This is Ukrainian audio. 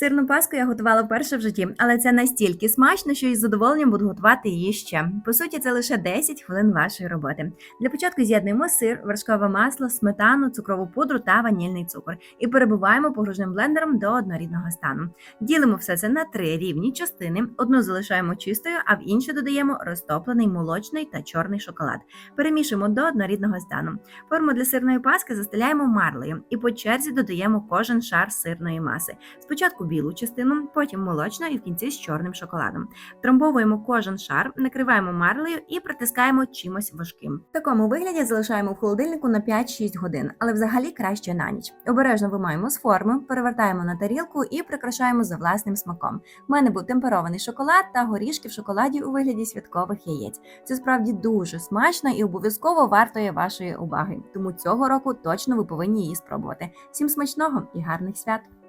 Сирну паску я готувала вперше в житті, але це настільки смачно, що із задоволенням буду готувати її ще. По суті, це лише 10 хвилин вашої роботи. Для початку з'єднуємо сир, вершкове масло, сметану, цукрову пудру та ванільний цукор і перебиваємо погружним блендером до однорідного стану. Ділимо все це на три рівні частини. Одну залишаємо чистою, а в іншу додаємо розтоплений молочний та чорний шоколад. Перемішуємо до однорідного стану. Форму для сирної паски застеляємо марлею і по черзі додаємо кожен шар сирної маси. Спочатку білу частину, потім молочну і в кінці з чорним шоколадом. Втрамбовуємо кожен шар, накриваємо марлею і притискаємо чимось важким. В такому вигляді залишаємо в холодильнику на 5-6 годин, але взагалі краще на ніч. Обережно вимаємо з форми, перевертаємо на тарілку і прикрашаємо за власним смаком. У мене був темперований шоколад та горішки в шоколаді у вигляді святкових яєць. Це справді дуже смачно і обов'язково вартує вашої уваги. Тому цього року точно ви повинні її спробувати. Всім смачного і гарних свят!